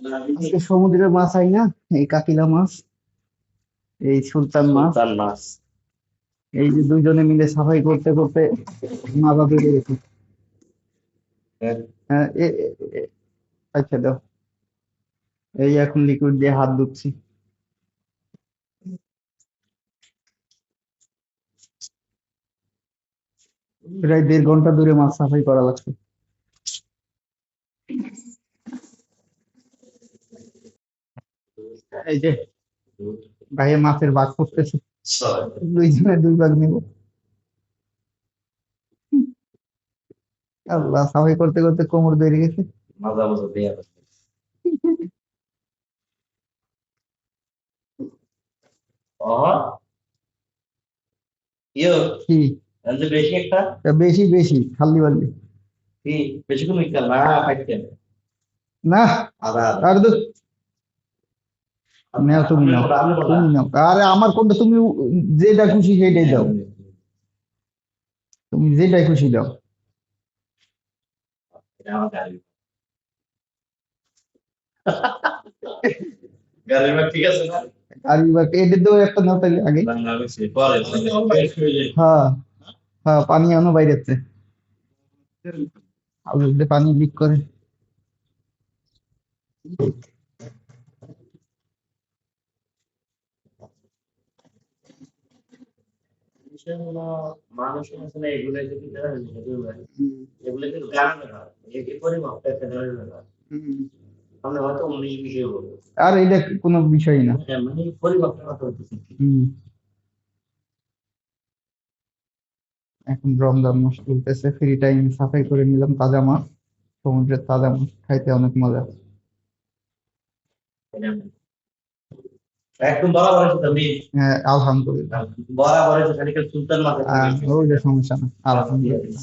আজকে সমুদ্রের মাছ আই না? এই কাকিলা মাছ এই সুলতান মাছ। মাছ। এই যে দুইজনে মিলে সাফাই করতে করতে মাজা বেড়ে গেছে। হ্যাঁ। হ্যাঁ আচ্ছা দাও। এই এখন লিকুইড দিয়ে হাত ধুচ্ছি। প্রায় দেড় ঘণ্টা ধরে মাছ সাফাই করা লাগছে। এই যে ভাইয়ে মাছের ভাগ করতেছে দুইজনে দুই ভাগ নিব। আল্লাহ সাফাই করতে করতে কোমর বেরিয়ে গেছে। মাজা মাজা দিয়ে বেশি একটা? বেশি বেশি খালি বালি কি বেশি কোনো না না আদা আর দু নাও তুমি নাও তুমি নাও। আরে, আমার কোনটা তুমি যেটা খুশি সেটাই দাও। তুমি যেটা খুশি দাও। একটা আগে। হ্যাঁ হ্যাঁ পানি আনো আলুতে পানি লিক করে। এই পরিমাপ একটা জানে না। আমরা হয়তো উনিশ বিষয় বলব। আর এটা কোনো বিষয় না। হ্যাঁ, মানে কথা এখন রমজান মাস চলতেছে ফ্রি টাইম সাফাই করে নিলাম তাজা মাছ। সমুদ্রের তাজা মাছ খাইতে অনেক মজা। একদম বরাবর আছে তুমি হ্যাঁ আলহামদুলিল্লাহ। বরাবর আছে খালি সুলতান আহ, ওই যে সমস্যা না আলহামদুলিল্লাহ।